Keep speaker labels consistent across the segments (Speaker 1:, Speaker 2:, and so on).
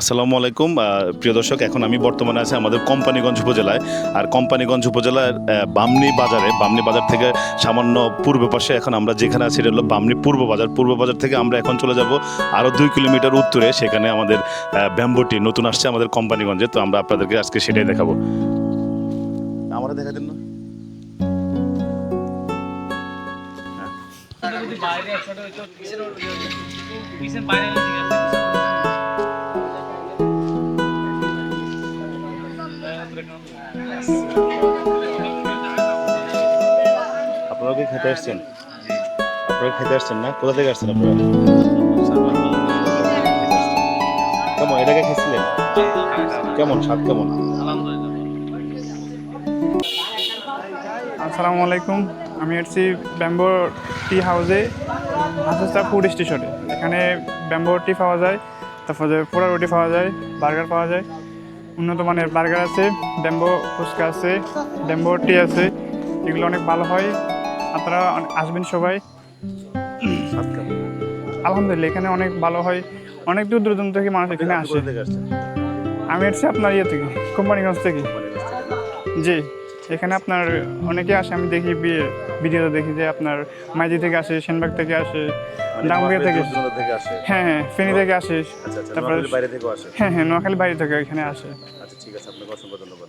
Speaker 1: আসসালামু আলাইকুম। প্রিয় দর্শক এখন আমি বর্তমানে আছি আমাদের কোম্পানিগঞ্জ উপজেলায়। আর কোম্পানিগঞ্জ উপজেলার বামনি বাজারে। বামনি বাজার থেকে সামান্য পূর্ব পাশে এখন আমরা যেখানে আছি এটা হলো বামনি পূর্ব বাজার। পূর্ব বাজার থেকে আমরা এখন চলে যাব আরও দুই কিলোমিটার উত্তরে। সেখানে আমাদের ব্যাম্বোটি নতুন আসছে আমাদের কোম্পানিগঞ্জে। তো আমরা আপনাদেরকে আজকে সেটাই দেখাবো। আমরা দেখা দিন না।
Speaker 2: বাইরে একসাথে বাইরে
Speaker 1: খেতে আসছেন? আপনারা খেতে আসছেন না? কোথা থেকে আসছেন আপনারা? কেমন? এটাকে খেয়েছিলেন? কেমন? স্বাদ কেমন?
Speaker 3: আসসালামু আলাইকুম। আমি এসেছি ব্যাম্বো টি হাউসে হাসুস্তা ফুড স্টেশনে এখানে ব্যাম্বো টি পাওয়া যায়, তারপরে পোড়া রুটি পাওয়া যায়, বার্গার পাওয়া যায়। উন্নত মানের বার্গার আছে, ব্যাম্বো ফুচকা আছে, ব্যাম্বো টি আছে, এগুলো অনেক ভালো হয়। আপনারা আসবেন সবাই। আলহামদুলিল্লাহ এখানে অনেক ভালো হয়। অনেক দূর দূরান্ত থেকে মানুষ এখানে আসে।
Speaker 1: থেকে
Speaker 3: আমি এসেছি আপনার ইয়ে থেকে কোম্পানিগঞ্জ থেকে। জি এখানে আপনার অনেকে আসে আমি দেখি ভিডিওতে দেখি যে আপনার মাইজি থেকে আসে সেনবাগ থেকে আসে ডাঙ্গুয়া থেকে
Speaker 1: থেকে আসে।
Speaker 3: হ্যাঁ হ্যাঁ ফেনী থেকে আসে।
Speaker 1: আচ্ছা আচ্ছা
Speaker 3: তারপরে
Speaker 1: বাইরে থেকেও আসে।
Speaker 3: হ্যাঁ হ্যাঁ নোয়াখালী বাইরে থেকে এখানে আসে।
Speaker 1: আচ্ছা ঠিক আছে আপনাকে অসংখ্য ধন্যবাদ।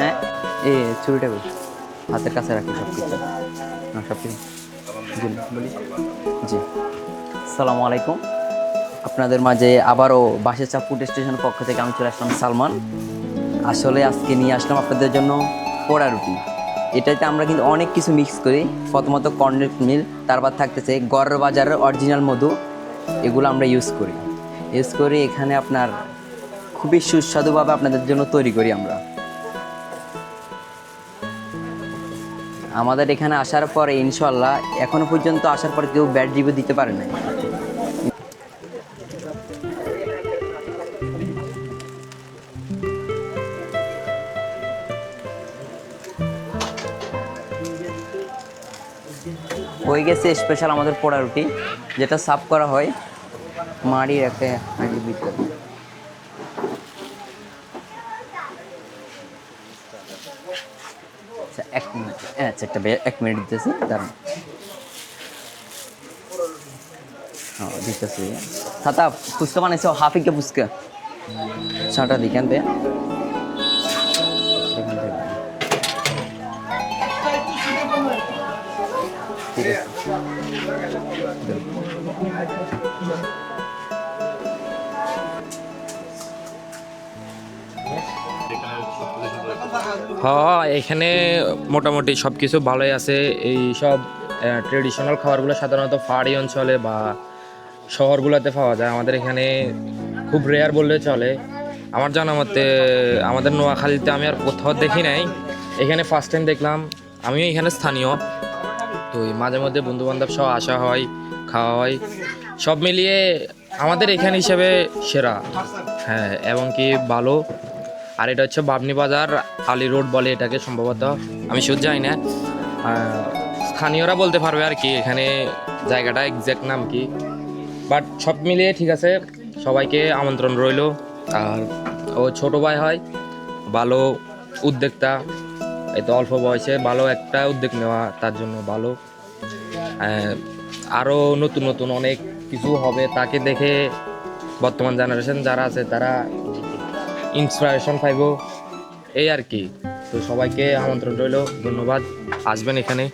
Speaker 4: হ্যাঁ এ ছুরিটা হাতের কাছে রাখি সব কিছু না সব কিছু জি। সালামু আলাইকুম। আপনাদের মাঝে আবারও বাসেচা ফুড স্টেশনের পক্ষ থেকে আমি চলে আসলাম সালমান। আসলে আজকে নিয়ে আসলাম আপনাদের জন্য পোড়া রুটি। এটাতে আমরা কিন্তু অনেক কিছু মিক্স করি। প্রথমত কর্নেট মিল তারপর থাকতেছে গড় বাজারের অরিজিনাল মধু। এগুলো আমরা ইউজ করি। ইউজ করে এখানে আপনার খুবই সুস্বাদুভাবে আপনাদের জন্য তৈরি করি আমরা। আমাদের এখানে আসার পর ইনশাল্লাহ এখনও পর্যন্ত আসার পর কেউ ব্যাড রিভিউ দিতে পারে না হয়ে গেছে স্পেশাল আমাদের পোড়া রুটি, যেটা সাফ করা হয় মাড়ির একটা হাঁড়ির ভিতরে। এক মিনিট। হ্যাঁ, আচ্ছা একটা এক মিনিট দিতেছি দাঁড়ান। হ্যাঁ দিতেছি। ছাতা ফুচকা বানাইছো? হাফিকে ফুচকা। ছাটা দিই কেন এখান ঠিক আছে।
Speaker 2: এখানে মোটামুটি সব কিছু ভালোই আছে। এই সব ট্রেডিশনাল খাবারগুলো সাধারণত পাহাড়ি অঞ্চলে বা শহরগুলোতে পাওয়া যায়। আমাদের এখানে খুব রেয়ার বললে চলে। আমার জানা মতে, আমাদের নোয়াখালীতে আমি আর কোথাও দেখি নাই। এখানে ফার্স্ট টাইম দেখলাম। আমিও এখানে স্থানীয়। তো মাঝে মধ্যে বন্ধু বান্ধব সহ আসা হয়, খাওয়া হয়। সব মিলিয়ে আমাদের এখানে হিসেবে সেরা। হ্যাঁ এবং কি ভালো। আর এটা হচ্ছে বাবনি বাজার, আলী রোড বলে এটাকে সম্ভবত, আমি শুধু জানি না। স্থানীয়রা বলতে পারবে আর কি, এখানে জায়গাটা এক্স্যাক্ট নাম কি। বাট সব মিলিয়ে ঠিক আছে, সবাইকে আমন্ত্রণ রইল। আর ও ছোট ভাই হয়, ভালো উদ্যোক্তা তো অল্প বয়সে, ভালো একটা উদ্যোগ নেওয়া তার জন্য ভালো। আরও নতুন নতুন অনেক কিছু হবে, তাকে দেখে বর্তমান জেনারেশন যারা আছে, তারা ইন্সপিরেশন পাইব। এই আর কি। তো সবাইকে আমন্ত্রণ রইল ধন্যবাদ। আসবেন এখানে।